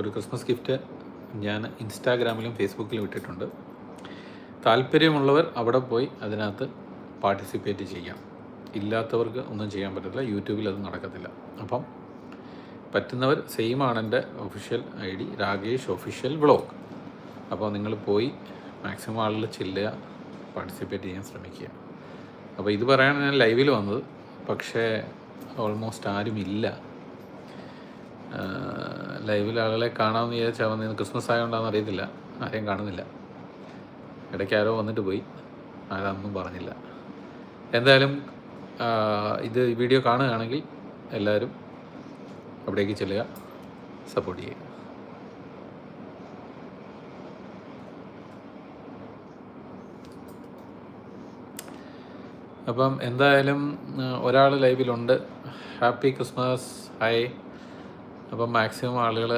ഒരു Christmas gift ഞാൻ ഇൻസ്റ്റാഗ്രാമിലും ഫേസ്ബുക്കിലും ഇട്ടിട്ടുണ്ട്. താല്പര്യമുള്ളവർ അവിടെ പോയി അതിനകത്ത് പാർട്ടിസിപ്പേറ്റ് ചെയ്യാം. ഇല്ലാത്തവർക്ക് ഒന്നും ചെയ്യാൻ പറ്റത്തില്ല. യൂട്യൂബിൽ അത് നടക്കത്തില്ല. അപ്പം പറ്റുന്നവർ സെയിം ആണ് എന്റെ official I D Rakesh official blog അപ്പോൾ നിങ്ങൾ പോയി മാക്സിമം ആളുകൾ ചെല്ലുക പാർട്ടിസിപ്പേറ്റ് ചെയ്യാൻ ശ്രമിക്കുക. അപ്പോൾ ഇത് പറയാനാണ് ഞാൻ ലൈവിൽ വന്നത്. പക്ഷേ ഓൾമോസ്റ്റ് ആരുമില്ല ലൈവിൽ ആളുകളെ കാണാമെന്ന് വിചാരിച്ചാൽ വന്ന്. ക്രിസ്മസ് ആയതുകൊണ്ടാണെന്ന് അറിയത്തില്ല. ആരെയും കാണുന്നില്ല. ഇടയ്ക്ക് ആരോ വന്നിട്ട് പോയി. ആരാന്നും പറഞ്ഞില്ല. എന്തായാലും ഇത് വീഡിയോ കാണുകയാണെങ്കിൽ എല്ലാവരും അവിടേക്ക് ചെല്ലുക. സപ്പോർട്ട് ചെയ്യുക. അപ്പം എന്തായാലും ഒരാൾ ലൈവിലുണ്ട്. Happy Christmas. ഹായ്. അപ്പം മാക്സിമം ആളുകൾ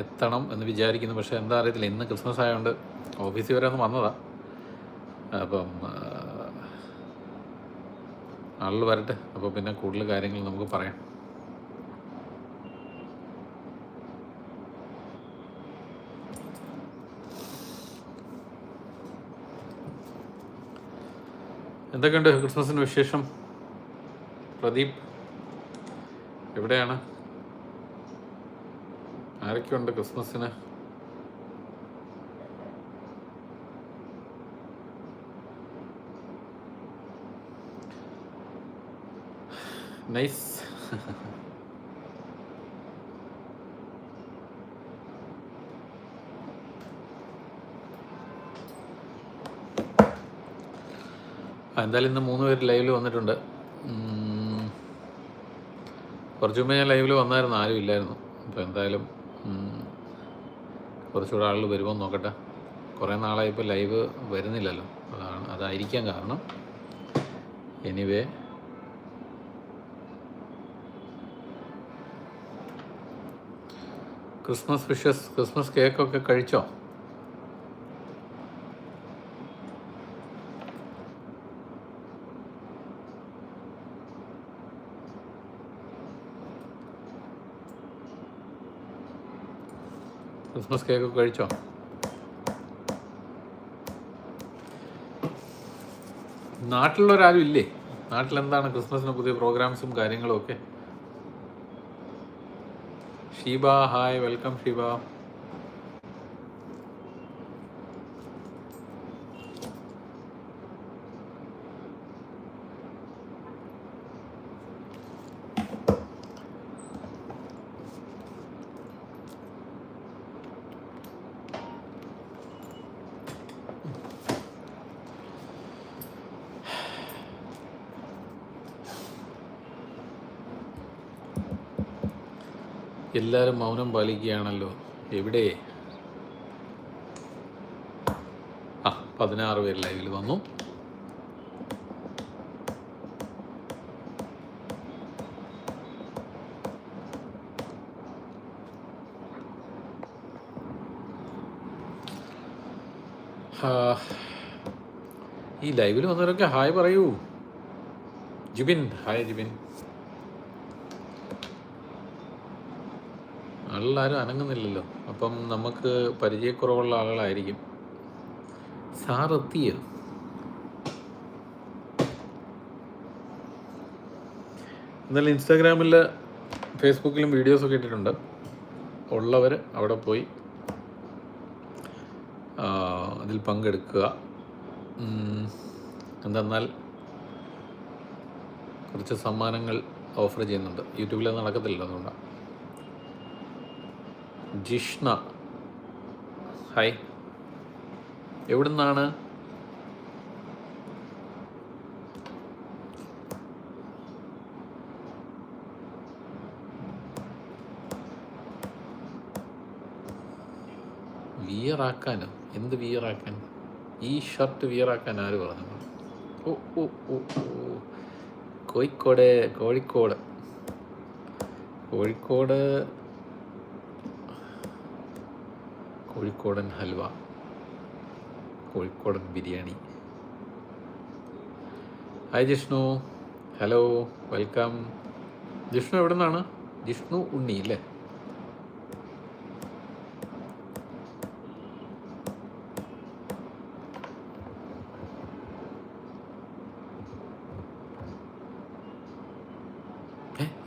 എത്തണം എന്ന് വിചാരിക്കുന്നു. പക്ഷേ എന്താ അറിയത്തില്ല ഇന്ന് ക്രിസ്മസ് ആയതുകൊണ്ട് ഓഫീസിൽ വരെ ഒന്ന് വന്നതാണ് അപ്പം ആളുകൾ വരട്ടെ. അപ്പോൾ പിന്നെ കൂടുതൽ കാര്യങ്ങൾ നമുക്ക് പറയാം. എന്തൊക്കെയുണ്ട് ക്രിസ്മസിന് വിശേഷം? പ്രദീപ്? എവിടെയാണ്? ആരൊക്കെയുണ്ട് ക്രിസ്മസിന്? നൈസ്. എന്തായാലും ഇന്ന് മൂന്ന് പേര് ലൈവിൽ വന്നിട്ടുണ്ട്. കുറച്ച് മുമ്പ് ഞാൻ ലൈവിൽ വന്നായിരുന്നു ആരും ഇല്ലായിരുന്നു. അപ്പോൾ എന്തായാലും കുറച്ചുകൂടെ ആളുകൾ വരുമോ എന്ന് നോക്കട്ടെ. കുറേ നാളായി ഇപ്പോൾ ലൈവ് വരുന്നില്ലല്ലോ. അതാണ് അതായിരിക്കാൻ കാരണം. എനിവേ ക്രിസ്മസ് വിഷസ് ക്രിസ്മസ് കേക്കൊക്കെ കഴിച്ചോ? ക്രിസ്മസ് കേക്ക് കഴിച്ചോ? നാട്ടിലുള്ളവരാരും ഇല്ലേ നാട്ടിലെന്താണ് ക്രിസ്മസിന് പുതിയ പ്രോഗ്രാംസും കാര്യങ്ങളും ഒക്കെ? Sheeba hi welcome Sheeba. എല്ലാവരും മൗനം പാലിക്കുകയാണല്ലോ. എവിടെ? ആ പതിനാറ് പേര് ലൈവിൽ വന്നു. ഈ ലൈവിൽ വന്നവരൊക്കെ ഹായ് പറയൂ. ജുബിൻ ഹായ് ജിബിൻ. ആളാരും അനങ്ങുന്നില്ലല്ലോ. അപ്പം നമുക്ക് പരിചയക്കുറവുള്ള ആളുകളായിരിക്കും. സാർ എന്നാൽ ഇൻസ്റ്റാഗ്രാമിൽ ഫേസ്ബുക്കിലും വീഡിയോസൊക്കെ ഇട്ടിട്ടുണ്ട്. ഉള്ളവർ അവിടെ പോയി അതിൽ പങ്കെടുക്കുക. എന്തെന്നാൽ കുറച്ച് സമ്മാനങ്ങൾ ഓഫർ ചെയ്യുന്നുണ്ട്. യൂട്യൂബിൽ നടക്കത്തില്ല അതുകൊണ്ടാണ് ജിഷ്ണ. ഹായ് എവിടുന്നാണ്? വിയറാക്കാനോ? എന്ത് വിയറാക്കാൻ? ഈ ഷർട്ട് വിയറാക്കാൻ ആര് പറഞ്ഞു? ഓ ഓ ഓ. കോഴിക്കോട് കോഴിക്കോട്. കോഴിക്കോട് കോഴിക്കോടൻ halwa കോഴിക്കോടൻ biryani. Hi Jishnu. Hello welcome Jishnu എവിടെ നിന്നാണ് ജിഷ്ണു ഉണ്ണി അല്ലേ?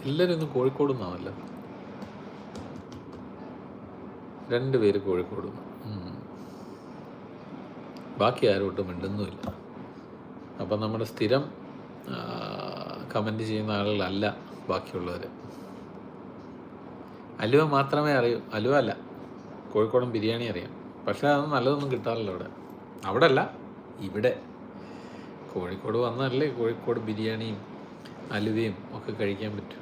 എല്ലാവരും ഇന്ന് കോഴിക്കോട് നിന്നാണല്ലോ? രണ്ട് പേര് കോഴിക്കോട് ബാക്കി ആരോട്ടും മിണ്ടുന്നുമില്ല. അപ്പം നമ്മുടെ സ്ഥിരം കമന്റ് ചെയ്യുന്ന ആളുകളല്ല ബാക്കിയുള്ളവർ അലുവ മാത്രമേ അറിയൂ. അലുവ അല്ല. കോഴിക്കോടൻ ബിരിയാണി അറിയാം. പക്ഷേ അത് നല്ലതൊന്നും കിട്ടാറില്ല അവിടെ. അവിടെ അല്ല ഇവിടെ. കോഴിക്കോട് വന്നല്ലേ കോഴിക്കോട് ബിരിയാണിയും അലുവയും ഒക്കെ കഴിക്കാൻ പറ്റും.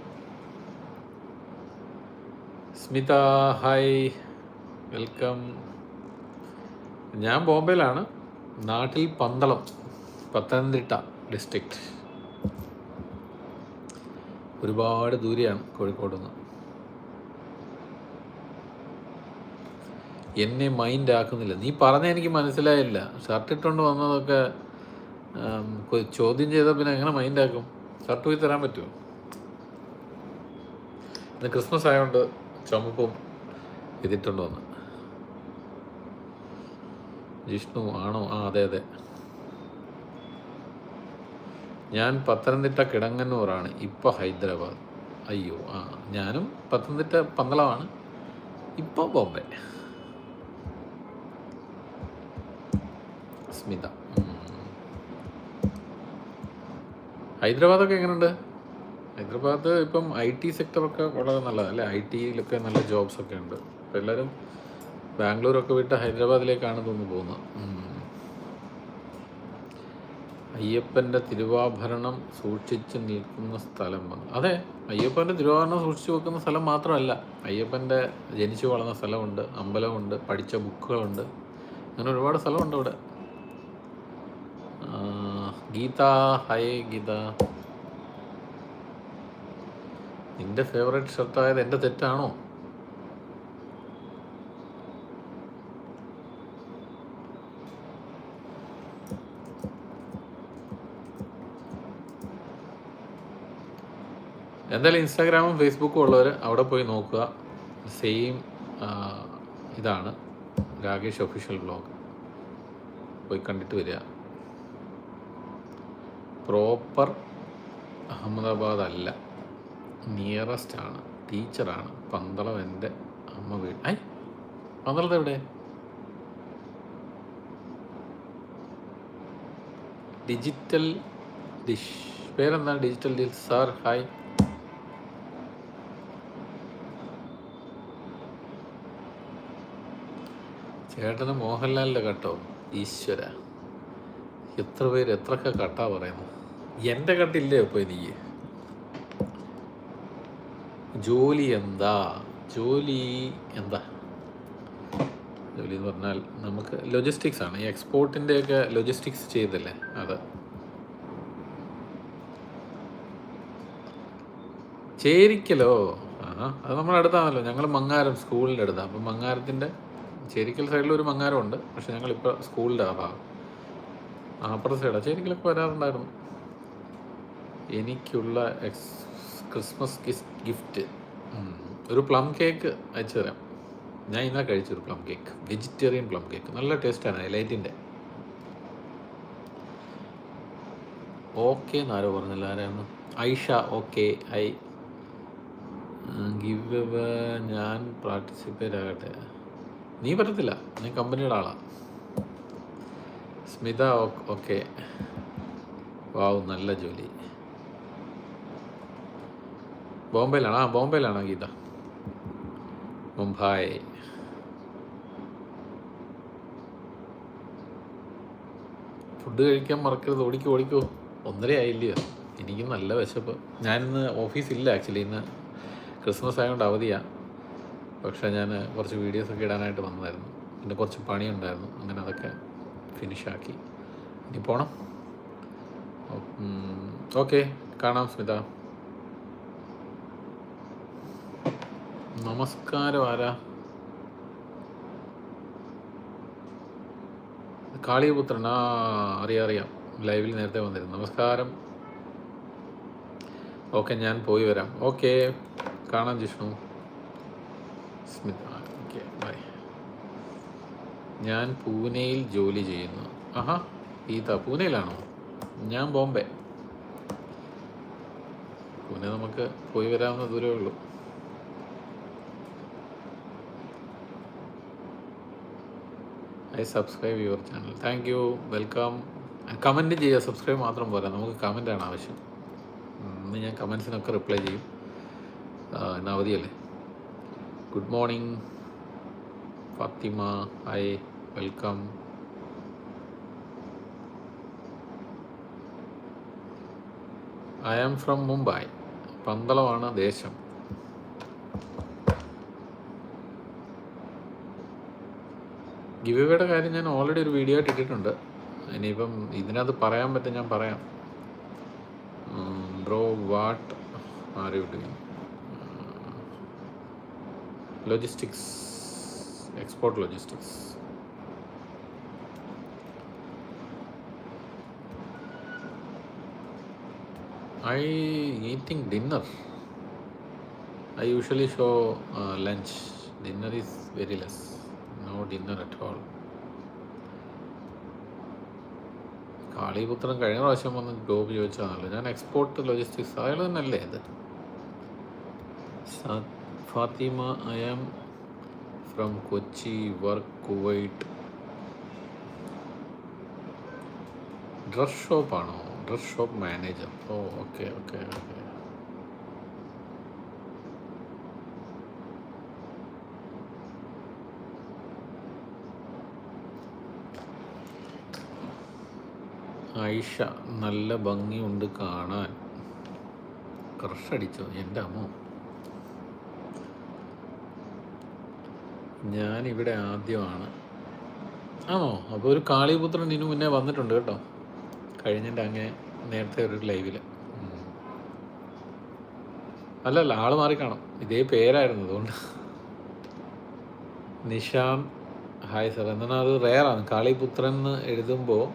സ്മിത ഹായ്. വെൽക്കം. ഞാൻ ബോംബെയിലാണ്. നാട്ടിൽ പന്തളം പത്തനംതിട്ട ഡിസ്ട്രിക്റ്റ് ഒരുപാട് ദൂരെയാണ് കോഴിക്കോട് നിന്ന്. എന്നെ മൈൻഡ് ആക്കുന്നില്ല. നീ പറഞ്ഞ എനിക്ക് മനസ്സിലായില്ല. ഷർട്ട് ഇട്ടുകൊണ്ട് വന്നതൊക്കെ ചോദ്യം ചെയ്താൽ പിന്നെ എങ്ങനെ മൈൻഡ് ആക്കും? ഷർട്ട് പോയി തരാൻ പറ്റുമോ? ഇന്ന് ക്രിസ്മസ് ആയതുകൊണ്ട് ചുമപ്പും ഇതിട്ടുണ്ട് വന്ന്. ജിഷ്ണു ആണോ? ആ അതെ അതെ. ഞാൻ പത്തനംതിട്ട കിടങ്ങന്നൂറാണ് ഇപ്പോൾ ഹൈദരാബാദ്. അയ്യോ ആ ഞാനും പത്തനംതിട്ട പന്തളമാണ്. ഇപ്പോൾ ബോംബെ. സ്മിത. ഹൈദരാബാദൊക്കെ എങ്ങനെയുണ്ട് ഹൈദരാബാദ് ഇപ്പം ഐ ടി സെക്ടറൊക്കെ വളരെ നല്ലതാണ് അല്ലേ? ഐ ടിയിലൊക്കെ നല്ല ജോബ്സൊക്കെ ഉണ്ട്. എല്ലാവരും ബാംഗ്ലൂരൊക്കെ വിട്ട് ഹൈദരാബാദിലേക്കാണ് തോന്നുന്നു പോകുന്നത്. അയ്യപ്പന്റെ തിരുവാഭരണം സൂക്ഷിച്ച് നിൽക്കുന്ന സ്ഥലം വന്നു. അതെ അയ്യപ്പന്റെ തിരുവാഭരണം സൂക്ഷിച്ച് വെക്കുന്ന സ്ഥലം മാത്രമല്ല. അയ്യപ്പന്റെ ജനിച്ചു വളർന്ന സ്ഥലമുണ്ട് അമ്പലമുണ്ട് പഠിച്ച ബുക്കുകളുണ്ട്. അങ്ങനെ ഒരുപാട് സ്ഥലമുണ്ട് ഇവിടെ. ഗീത ഹൈ ഗീത. നിന്റെ ഫേവറേറ്റ് ഷർട്ടായത് എന്റെ തെറ്റാണോ? എന്തായാലും ഇൻസ്റ്റാഗ്രാമും ഫേസ്ബുക്കും ഉള്ളവർ അവിടെ പോയി നോക്കുക. സെയിം ഇതാണ് രാകേഷ് ഒഫീഷ്യൽ ബ്ലോഗ് പോയി കണ്ടിട്ട് വരിക. പ്രോപ്പർ അഹമ്മദാബാദ് അല്ല നിയറസ്റ്റ് ആണ് ടീച്ചറാണ് പന്തളം എന്റെ അമ്മ വീട്. ഐ പന്തളത്ത് എവിടെ? ഡിജിറ്റൽ ഡിഷ് പേരെന്താണ്? ഡിജിറ്റൽ ഡിഷ് സാർ ഹായ് ചേട്ടന് മോഹൻലാലിന്റെ കട്ടോ? ഈശ്വര. എത്ര പേര് എത്രയൊക്കെ കട്ടാ പറയുന്നു. എന്റെ കട്ടില്ലേ ഇപ്പോൾ എനിക്ക്? ജോലി എന്താ? ജോലി എന്താ? ജോലി എന്ന് പറഞ്ഞാൽ നമുക്ക് ലോജിസ്റ്റിക്സ് ആണ്. ഈ എക്സ്പോർട്ടിന്റെയൊക്കെ ലോജിസ്റ്റിക്സ് ചെയ്തല്ലേ അത്? ചേരിക്കലോ? ആ അത് നമ്മുടെ അടുത്താണല്ലോ ഞങ്ങൾ മങ്ങാരം സ്കൂളിന്റെ അടുത്താണ് അപ്പം മങ്ങാരത്തിന്റെ ചേരിക്കൽ സൈഡിൽ ഒരു മങ്ങാരം ഉണ്ട് പക്ഷെ ഞങ്ങളിപ്പോൾ സ്കൂളിന്റെ ആ ഭാഗം. അപ്പുറത്തെ സൈഡാണ് ചേരിക്കലൊക്കെ വരാറുണ്ടായിരുന്നു. എനിക്കുള്ള എക്സ് ക്രിസ്മസ് ഗിഫ്റ്റ് ഒരു പ്ലം കേക്ക് അയച്ചു തരാം ഞാൻ ഇന്നാ കഴിച്ചൊരു plum cake vegetarian plum cake നല്ല ടേസ്റ്റാണ് എലൈറ്റിന്റെ ഓക്കെ എന്നാരോ പറഞ്ഞില്ല. ആരാണ് ഐഷ ഓക്കെ ഐ ഗിവ് ഞാൻ പാർട്ടിസിപ്പേറ്റ് ആകട്ടെ. നീ പറ്റത്തില്ല. നീ കമ്പനിയുടെ ആളാ. സ്മിത ഓക്കെ. വാവ് നല്ല ജോലി. ബോംബെയിലാണോ? ആ ബോംബെയിലാണോ ഗീത? മുംബൈ. ഫുഡ് കഴിക്കാൻ മറക്കരുത്. ഓടിക്കോ ഓടിക്കോ. ഒന്നരയായില്ലയോ? എനിക്ക് നല്ല വിശപ്പ്. ഞാനിന്ന് ഓഫീസില്ല ആക്ച്വലി. ഇന്ന് ക്രിസ്മസ് ആയതുകൊണ്ട് അവധിയാണ് പക്ഷേ ഞാൻ കുറച്ച് വീഡിയോസൊക്കെ ഇടാനായിട്ട് വന്നതായിരുന്നു. പിന്നെ കുറച്ച് പണിയുണ്ടായിരുന്നു. അങ്ങനെ അതൊക്കെ ഫിനിഷാക്കി ഇനി പോണം. ഓക്കെ കാണാം സ്മിത. നമസ്കാരം ആരാ? കാളിയപുത്രൻ. ആ അറിയാം അറിയാം. ലൈവിൽ നേരത്തെ വന്നിരുന്നു. നമസ്കാരം. ഓക്കെ ഞാൻ പോയി വരാം. ഓക്കെ കാണാം ജിഷ്ണു. സ്മിത. ഓക്കെ ബൈ ഞാൻ പൂനെയിൽ ജോലി ചെയ്യുന്നു. ആഹാ ഈത പൂനെയിലാണോ? ഞാൻ ബോംബെ. പൂനെ നമുക്ക് പോയി വരാവുന്ന ദൂരമേ ഉള്ളൂ. I subscribe your channel. Thank you. Welcome. Comment ചെയ്യുക. സബ്സ്ക്രൈബ് മാത്രം പോരാ. നമുക്ക് കമന്റാണ് ആവശ്യം. ഇന്ന് ഞാൻ കമൻസിനൊക്കെ റിപ്ലൈ ചെയ്യും. ഇന്ന് അവധിയല്ലേ good morning Fathima hi welcome I am from Mumbai പന്തളമാണ് ദേശം. ഗിവിവയുടെ കാര്യം ഞാൻ ഓൾറെഡി ഒരു വീഡിയോ ആയിട്ട് ഇട്ടിട്ടുണ്ട്. ഇനിയിപ്പം ഇതിനകത്ത് പറയാൻ പറ്റും ഞാൻ പറയാം. Bro what are you doing logistics export logistics I eating dinner. I usually show uh, lunch. Dinner is very less. No dinner at all. Kaliputhran കഴിഞ്ഞ പ്രാവശ്യം വന്ന് ജോബ് ചോദിച്ചതാണല്ലോ ഞാൻ എക്സ്പോർട്ട് ലോജിസ്റ്റിക്സ് അയാൾ തന്നെയല്ലേ ഇത് സ- Fathima I am from Kochi work Kuwait. Dress ഷോപ്പാണോ dress shop manager. Oh okay okay okay. Aisha നല്ല ഭംഗിയുണ്ട് കാണാൻ. ക്രഷ് അടിച്ചോ? എന്റെ അമ്മോ. ഞാനിവിടെ ആദ്യമാണ്. ആണോ? അപ്പോൾ ഒരു കാളിപുത്രൻ ഇതിനു മുന്നേ വന്നിട്ടുണ്ട് കേട്ടോ. കഴിഞ്ഞിട്ട് അങ്ങേ നേരത്തെ ഒരു ലൈവിൽ അല്ലല്ല ആൾ മാറി കാണും. ഇതേ പേരായിരുന്നു അതുകൊണ്ട്. Nishan hi sir. എന്നാൽ അത് റെയറാണ് കാളിപുത്രൻ എന്ന് എഴുതുമ്പോൾ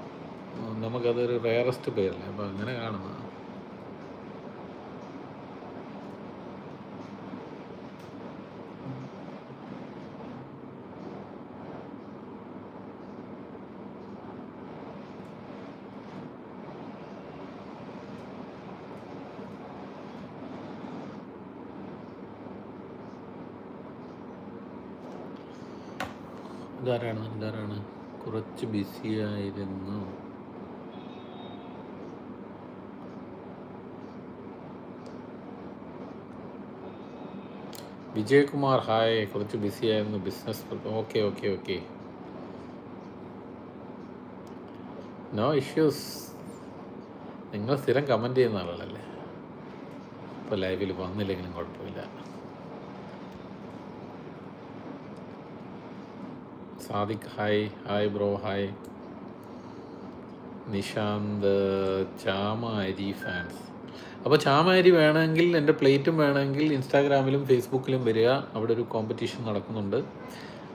നമുക്കതൊരു റെയറസ്റ്റ് പേരല്ലേ? അപ്പോൾ അങ്ങനെ കാണുന്നത്. ഇതാരാണ് ഇതാരാണ് കുറച്ച് ബിസി ആയിരുന്നു. വിജയകുമാർ ഹായ് കുറച്ച് ബിസി ആയിരുന്നു. Business okay okay okay no issues നിങ്ങൾ സ്ഥിരം കമന്റ് ചെയ്യുന്ന ആളുകളല്ലേ ഇപ്പോൾ ലൈവിൽ വന്നില്ലെങ്കിലും കുഴപ്പമില്ല. Sadiq hi hi bro hi Nishanth Chamari fans അപ്പോൾ ചാമാരി വേണമെങ്കിൽ എന്റെ പ്ലേറ്റും വേണമെങ്കിൽ ഇൻസ്റ്റാഗ്രാമിലും ഫേസ്ബുക്കിലും വരിക. അവിടെ ഒരു കോമ്പറ്റീഷൻ നടക്കുന്നുണ്ട്.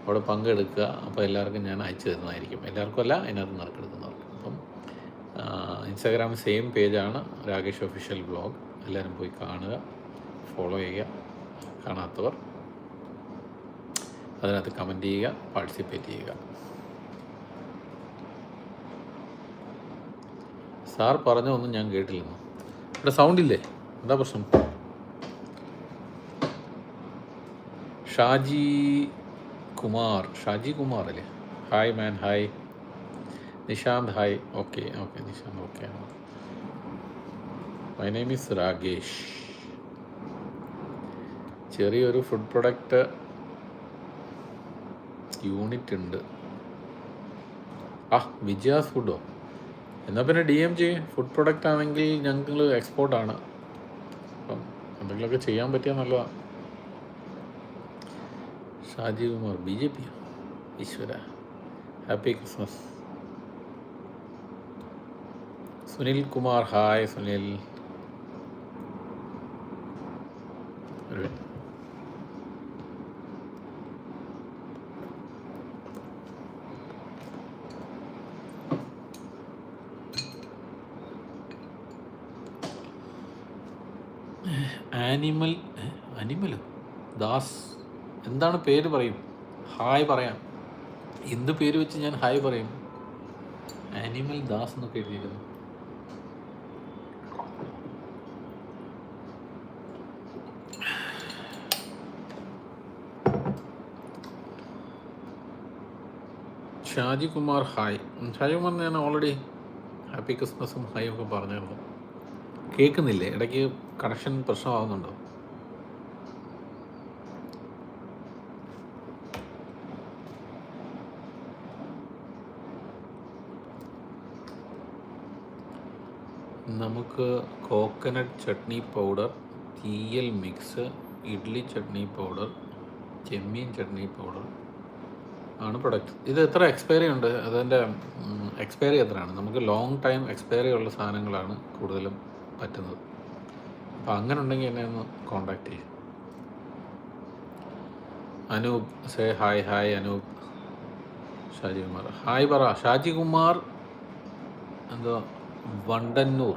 അവിടെ പങ്കെടുക്കുക. അപ്പോൾ എല്ലാവർക്കും ഞാൻ അയച്ചു തരുന്നതായിരിക്കും. എല്ലാവർക്കും അല്ല അതിനകത്ത് നറുക്കെടുക്കുന്നവർക്ക്. അപ്പം ഇൻസ്റ്റാഗ്രാം സെയിം പേജാണ് രാകേഷ് ഒഫീഷ്യൽ ബ്ലോഗ് എല്ലാവരും പോയി കാണുക. ഫോളോ ചെയ്യുക. കാണാത്തവർ അതിനകത്ത് കമന്റ് ചെയ്യുക പാർട്ടിസിപ്പേറ്റ് ചെയ്യുക. സാർ പറഞ്ഞൊന്നും ഞാൻ കേട്ടില്ലെന്നു? ഇവിടെ സൗണ്ടില്ലേ എന്താ പ്രശ്നം? ഷാജി കുമാർ ഷാജി കുമാർ അല്ലേ? Hi man hi Nishanth hi okay okay Nishanth okay my name is Ragesh ചെറിയൊരു ഫുഡ് പ്രൊഡക്റ്റ് യൂണിറ്റ് ഉണ്ട്. ആ വിജയാസ് ഫുഡോ? എന്നാൽ പിന്നെ D M G food product ആണെങ്കിൽ ഞങ്ങൾ എക്സ്പോർട്ടാണ് അപ്പം എന്തെങ്കിലുമൊക്കെ ചെയ്യാൻ പറ്റിയാൽ നല്ലതാണ് Shaji Kumar B J P ഈശ്വര happy Christmas. Sunil Kumar hi Sunil. ഒരു ആനിമൽ അനിമലോ ദാസ്. എന്താണ് പേര് പറയും? ഹായ് പറയാം. എന്ത് പേര് വെച്ച് ഞാൻ ഹായ് പറയും? ആനിമൽ ദാസ് എന്നൊക്കെ എഴുതിയിരുന്നു ഷാജി കുമാർ ഹായ് ഷാജി കുമാർ ഞാൻ ഓൾറെഡി ഹാപ്പി ക്രിസ്മസും ഹായും ഒക്കെ പറഞ്ഞിരുന്നു. കേൾക്കുന്നില്ലേ? ഇടയ്ക്ക് കണക്ഷൻ പ്രശ്നമാകുന്നുണ്ടോ നമുക്ക് coconut chutney powder theeyal mix idli chutney powder chemmeen chutney powder ആണ് പ്രൊഡക്റ്റ് ഇത് എത്ര എക്സ്പയറി ഉണ്ട്? അതിന്റെ എക്സ്പയറി എത്രയാണ്? നമുക്ക് ലോങ് ടൈം എക്സ്പയറി ഉള്ള സാധനങ്ങളാണ് കൂടുതലും പറ്റുന്നത്. അപ്പോൾ അങ്ങനെ ഉണ്ടെങ്കിൽ എന്നെ ഒന്ന് കോണ്ടാക്ട് ചെയ്യും. Anoop say hi hi Anoop. Shaji Kumar hi പറ. ഷാജി കുമാർ എന്തോ വണ്ടന്നൂർ.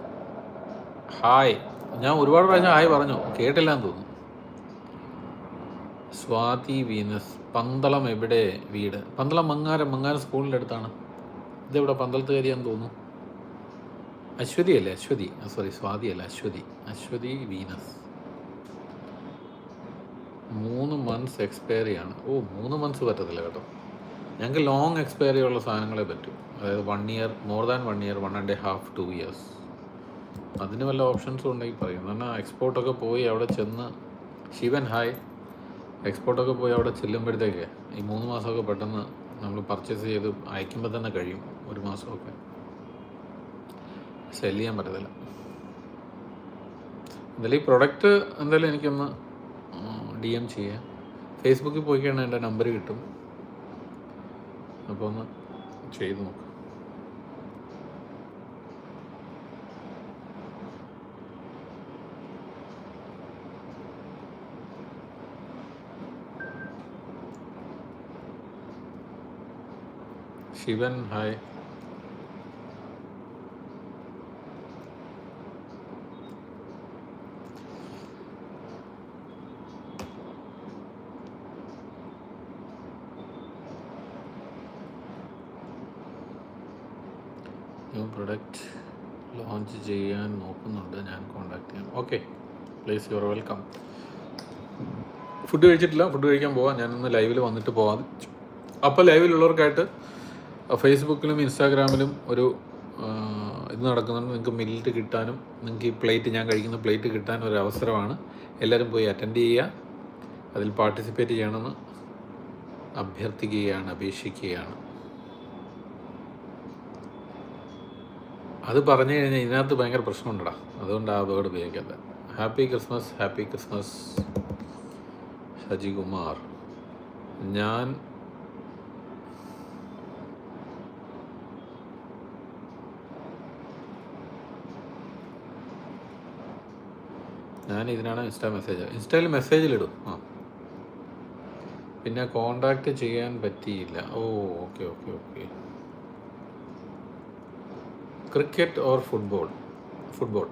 ഹായ് ഞാൻ ഒരുപാട് പ്രാവശ്യം ഹായ് പറഞ്ഞു. കേട്ടില്ല എന്ന് തോന്നുന്നു. സ്വാതി വീനസ് പന്തളം എവിടെ വീട്? പന്തളം മങ്ങാരം മങ്ങാരം സ്കൂളിന്റെ അടുത്താണ്. ഇതെവിടെ പന്തളത്ത് കയറിയാന്ന് തോന്നുന്നു. അശ്വതി അല്ലേ? അശ്വതി. സോറി സ്വാതി അല്ല? അശ്വതി. അശ്വതി വീനസ്. മൂന്ന് മന്ത്സ് എക്സ്പയറി ആണ്. ഓ മൂന്ന് മന്ത്സ് പറ്റത്തില്ല കേട്ടോ. ഞങ്ങൾക്ക് ലോങ് എക്സ്പയറി ഉള്ള സാധനങ്ങളെ പറ്റൂ. അതായത് one year more than one year one and half two years അതിന് വല്ല ഓപ്ഷൻസും ഉണ്ടെങ്കിൽ പറയും. കാരണം എക്സ്പോർട്ടൊക്കെ പോയി അവിടെ ചെന്ന് ശിവൻ ഹായ് എക്സ്പോർട്ടൊക്കെ പോയി അവിടെ ചെല്ലുമ്പോഴത്തേക്ക് ഈ മൂന്ന് മാസമൊക്കെ പെട്ടെന്ന് നമ്മൾ പർച്ചേസ് ചെയ്ത് അയക്കുമ്പോൾ തന്നെ കഴിയും. ഒരു മാസമൊക്കെ. സെൽ ചെയ്യാൻ പറ്റത്തില്ല. എന്തായാലും ഈ പ്രൊഡക്റ്റ് എന്തായാലും എനിക്കൊന്ന് ഡി എം ചെയ്യാം. ഫേസ്ബുക്കിൽ പോയി കഴിഞ്ഞാൽ എന്റെ നമ്പർ കിട്ടും. അപ്പോൾ ഒന്ന് ചെയ്ത് നോക്കാം. Shivan hi new product launch ചെയ്യാൻ നോക്കുന്നുണ്ട്. ഞാൻ കോണ്ടാക്ട് ചെയ്യാം. Okay please your welcome food കഴിച്ചിട്ടില്ല. ഫുഡ് കഴിക്കാൻ പോവാം. ഞാനൊന്ന് ലൈവിൽ വന്നിട്ട് പോവാം. അപ്പോൾ ലൈവിലുള്ളവർക്കായിട്ട് ഫേസ്ബുക്കിലും ഇൻസ്റ്റാഗ്രാമിലും ഒരു ഇത് നടക്കുന്നുണ്ട്. നിങ്ങൾക്ക് മില്ലിട്ട് കിട്ടാനും നിങ്ങൾക്ക് ഈ പ്ലേറ്റ് ഞാൻ കഴിക്കുന്ന പ്ലേറ്റ് കിട്ടാനും ഒരു അവസരമാണ്. എല്ലാവരും പോയി അറ്റൻഡ് ചെയ്യുക. അതിൽ പാർട്ടിസിപ്പേറ്റ് ചെയ്യണമെന്ന് അഭ്യർത്ഥിക്കുകയാണ് അപേക്ഷിക്കുകയാണ്. അത് പറഞ്ഞു കഴിഞ്ഞാൽ ഇതിനകത്ത് ഭയങ്കര പ്രശ്നമുണ്ടടാ. അതുകൊണ്ട് ആ വേർഡ് ഉപയോഗിക്കാത്ത. Happy Christmas happy Christmas Shajikumar ഞാൻ ഞാൻ ഇതിനാണ് ഇൻസ്റ്റാ മെസ്സേജ്. ഇൻസ്റ്റയിൽ മെസ്സേജിലിടും ആ. പിന്നെ കോണ്ടാക്ട് ചെയ്യാൻ പറ്റിയില്ല. ഓ okay okay okay. Cricket or football? Football.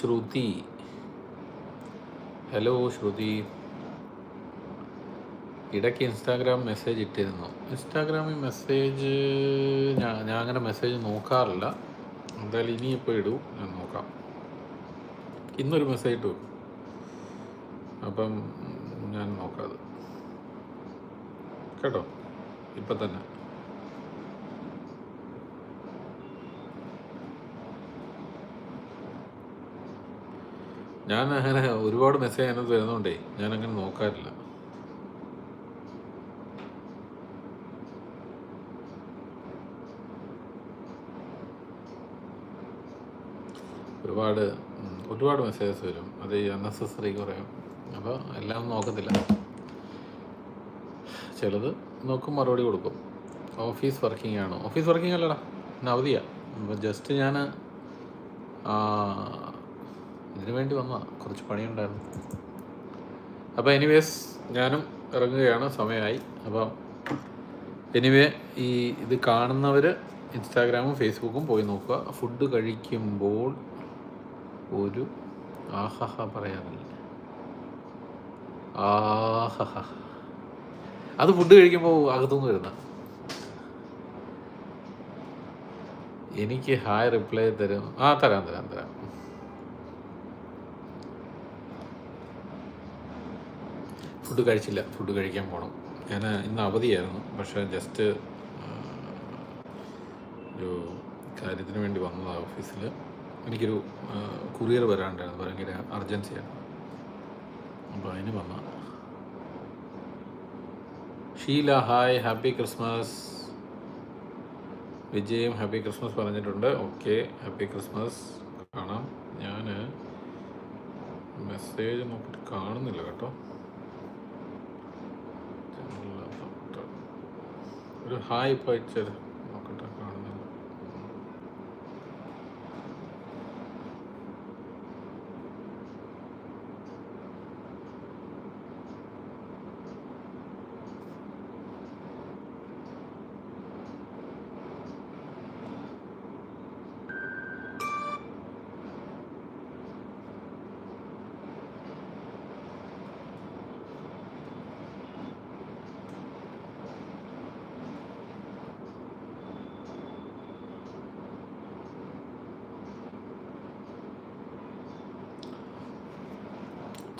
Shruthi. Hello Shruthi. ഇടയ്ക്ക് ഇൻസ്റ്റാഗ്രാം മെസ്സേജ് ഇട്ടിരുന്നു. ഇൻസ്റ്റാഗ്രാമിൽ മെസ്സേജ് ഞാൻ ഞാൻ അങ്ങനെ മെസ്സേജ് നോക്കാറില്ല. എന്തായാലും ഇനിയിപ്പോൾ ഇടൂ. ഞാൻ നോക്കാം. ഇന്നൊരു മെസ്സേജ് ഇട്ടു. അപ്പം ഞാൻ നോക്കാതെ. കേട്ടോ? ഇപ്പം തന്നെ. ഞാൻ അങ്ങനെ ഒരുപാട് മെസ്സേജ് അതിനകത്ത് വരുന്നതുകൊണ്ടേ ഞാൻ അങ്ങനെ നോക്കാറില്ല. ഒരുപാട് ഒരുപാട് മെസ്സേജസ് വരും. അത് അൺനെസസറി കുറേ അപ്പോൾ എല്ലാം നോക്കത്തില്ല. ചിലത് നോക്കും മറുപടി കൊടുക്കും. ഓഫീസ് വർക്കിംഗ് ആണ്? ഓഫീസ് വർക്കിംഗ് അല്ലടാ അവധിയാണ് അപ്പോൾ ജസ്റ്റ് ഞാൻ ഇതിനു വേണ്ടി വന്നതാണ് കുറച്ച് പണിയുണ്ടായിരുന്നു. അപ്പോൾ എനിവേസ് ഞാനും ഇറങ്ങുകയാണ്. സമയമായി. അപ്പോൾ എനിവേ ഈ ഇത് കാണുന്നവർ ഇൻസ്റ്റാഗ്രാമും ഫേസ്ബുക്കും പോയി നോക്കുക. ഫുഡ് കഴിക്കുമ്പോൾ ഒരു ആഹഹ പറയാറില്ല. അത് ഫുഡ് കഴിക്കുമ്പോൾ അകത്തുനിന്ന് വരുന്ന. എനിക്ക് ഹായ് റിപ്ലൈ തരും. ആ തരാം തരാം തരാം. ഫുഡ് കഴിച്ചില്ല. ഫുഡ് കഴിക്കാൻ പോകണം ഞാൻ ഇന്ന് അവധിയായിരുന്നു. പക്ഷേ ജസ്റ്റ് ഒരു കാര്യത്തിന് വേണ്ടി വന്നതാണ് ഓഫീസിൽ എനിക്കൊരു കുറിയർ വരാണ്ടായിരുന്നു ഭയങ്കര അർജൻസിയാണ് അപ്പോൾ അതിന് വന്ന. Sheela hi happy Christmas. വിജയും happy Christmas പറഞ്ഞിട്ടുണ്ട്. Okay happy Christmas. കാണാം. ഞാൻ മെസ്സേജ് നോക്കിയിട്ട് കാണുന്നില്ല കേട്ടോ. ഒരു ഹായ് ഇപ്പോൾ അയച്ചത് നോക്കട്ടെ കാണുന്നില്ല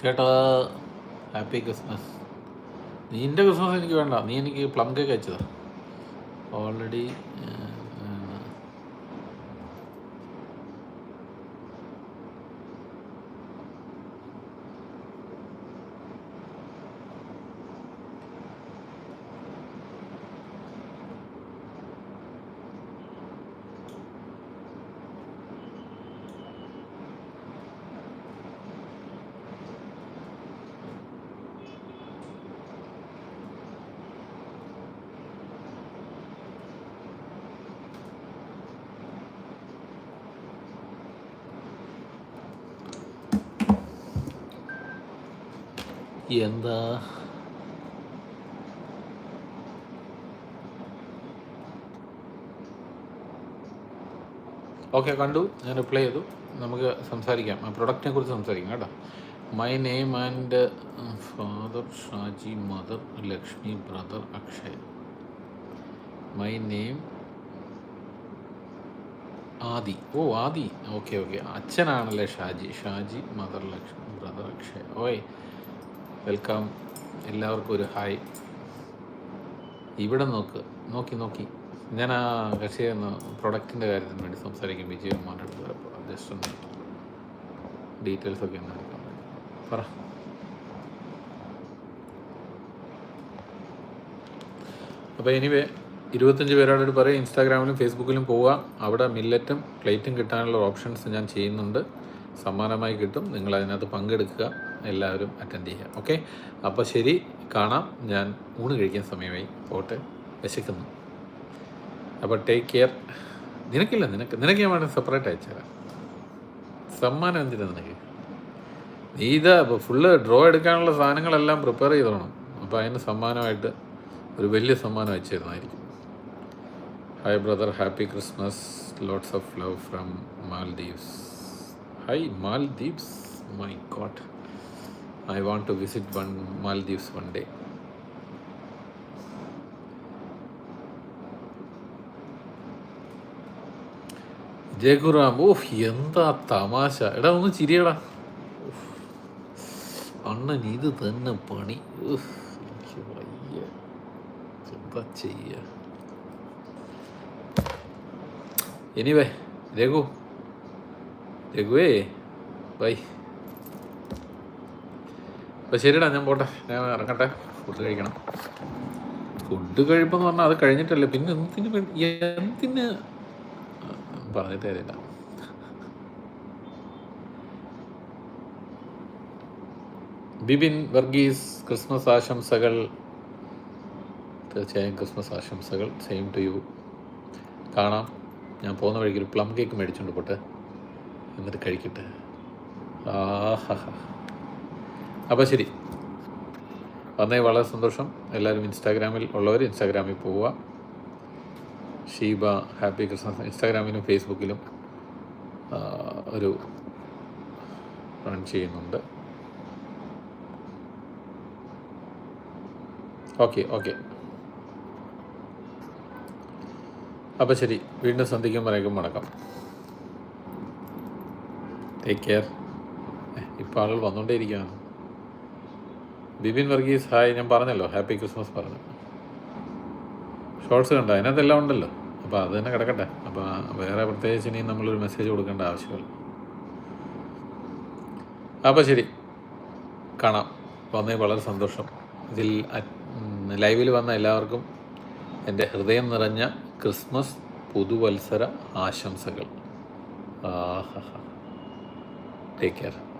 ചേട്ടാ ഹാപ്പി ക്രിസ്മസ്. നിന്റെ ക്രിസ്മസ് എനിക്ക് വേണ്ട നീ എനിക്ക് പ്ലം കേക്ക് അയച്ചതാ. ഓൾറെഡി എന്താ? ഓക്കെ കണ്ടു. ഞാൻ റിപ്ലൈ ചെയ്തു. നമുക്ക് സംസാരിക്കാം. ആ പ്രൊഡക്റ്റിനെ കുറിച്ച് സംസാരിക്കാം കേട്ടോ. My name and father Shaji mother Lakshmi brother Akshay. My name Adi. Oh Adi. Okay okay അച്ഛനാണല്ലേ Shaji? Shaji mother Lakshmi brother Akshay. ഓയ് വെൽക്കം. എല്ലാവർക്കും ഒരു ഹായ്. ഇവിടെ നോക്ക്. നോക്കി നോക്കി. ഞാൻ ആ കക്ഷി പ്രൊഡക്റ്റിന്റെ കാര്യത്തിന് വേണ്ടി സംസാരിക്കും. വിജയകുമാറിന്റെ അടുത്ത് വരപ്പോൾ ജസ്റ്റ് ഒന്ന് ഡീറ്റെയിൽസ് ഒക്കെ ഒന്ന് എടുക്കാൻ വേണ്ടി. പറ. അപ്പോൾ എനിവേ ഇരുപത്തഞ്ച് പേരോട് പറയും. ഇൻസ്റ്റാഗ്രാമിലും ഫേസ്ബുക്കിലും പോവുക. അവിടെ മില്ലറ്റും പ്ലേറ്റും കിട്ടാനുള്ള ഓപ്ഷൻസ് ഞാൻ ചെയ്യുന്നുണ്ട്. സമ്മാനമായി കിട്ടും. നിങ്ങൾ അതിനകത്ത് പങ്കെടുക്കുക. എല്ലാവരും അറ്റൻഡ് ചെയ്യുക. ഓക്കെ അപ്പോൾ ശരി കാണാം. ഞാൻ ഊണ് കഴിക്കാൻ സമയമായി. പോട്ടെ. വിശക്കുന്നു. അപ്പോൾ ടേക്ക് കെയർ നിനക്കില്ല നിനക്ക് നിനക്ക് ഞാൻ വേണമെങ്കിൽ സെപ്പറേറ്റ് അയച്ചുതരാം സമ്മാനം എന്തിനാ നിനക്ക്? നീ ഇതാ അപ്പോൾ ഫുള്ള് ഡ്രോ എടുക്കാനുള്ള സാധനങ്ങളെല്ലാം പ്രിപ്പയർ ചെയ്തോണം. അപ്പോൾ അതിന് സമ്മാനമായിട്ട് ഒരു വലിയ സമ്മാനം അയച്ചു തരുന്നതായിരിക്കും hi brother happy Christmas lots of love from Maldives hi Maldives my God I want to visit one Maldives one day Jayakumar ഓഹ് എന്താ തമാശ. എടാ ഒന്ന് ചിരിയടാ. അണ്ണൻ ഇത് തന്നെ പണി. എനിക്ക് എന്താ ചെയ്യ? എനിവേ രഘു. രഘുവേ ബൈ അപ്പം ശരിടാ ഞാൻ പോട്ടെ. ഞാൻ ഇറങ്ങട്ടെ. ഫുഡ് കഴിക്കണം. ഫുഡ് കഴിപ്പെന്ന് പറഞ്ഞാൽ അത് കഴിഞ്ഞിട്ടല്ലേ. പിന്നെ എന്തിന് എന്തിന്? പറഞ്ഞിട്ട് കാര്യമില്ല. ബിബിൻ വർഗീസ് ക്രിസ്മസ് ആശംസകൾ. തീർച്ചയായും ക്രിസ്മസ് ആശംസകൾ. സെയിം ടു യു കാണാം. ഞാൻ പോകുന്ന വഴിക്ക് ഒരു പ്ലം കേക്ക് മേടിച്ചുകൊണ്ട് പോട്ടെ. എന്നിട്ട് കഴിക്കട്ടെ. ആഹാ അപ്പോൾ ശരി. വന്നേ വളരെ സന്തോഷം. എല്ലാവരും ഇൻസ്റ്റാഗ്രാമിൽ ഉള്ളവർ ഇൻസ്റ്റാഗ്രാമിൽ പോവുക. Sheeba happy Christmas. ഇൻസ്റ്റാഗ്രാമിലും ഫേസ്ബുക്കിലും ഒരു റൺ ചെയ്യുന്നുണ്ട്. Okay okay. അപ്പോൾ ശരി വീണ്ടും സന്ധിക്കും പറയുമ്പോൾ മടക്കം ടേക്ക് കെയർ ഇപ്പോൾ ആളുകൾ വന്നുകൊണ്ടേയിരിക്കുകയാണ് ബിബിൻ വർഗീസ് ഹായ് ഞാൻ പറഞ്ഞല്ലോ ഹാപ്പി ക്രിസ്മസ് പറഞ്ഞു. ഷോർട്സ് കണ്ടോ? അതിനകത്തെല്ലാം ഉണ്ടല്ലോ. അപ്പോൾ അത് തന്നെ കിടക്കട്ടെ. അപ്പോൾ വേറെ പ്രത്യേകിച്ച് ഇനി നമ്മളൊരു മെസ്സേജ് കൊടുക്കേണ്ട ആവശ്യമില്ല. അപ്പോൾ ശരി. കാണാം. വന്നേ വളരെ സന്തോഷം. ഇതിൽ ലൈവിൽ വന്ന എല്ലാവർക്കും എന്റെ ഹൃദയം നിറഞ്ഞ ക്രിസ്മസ് പുതുവത്സര ആശംസകൾ. Take care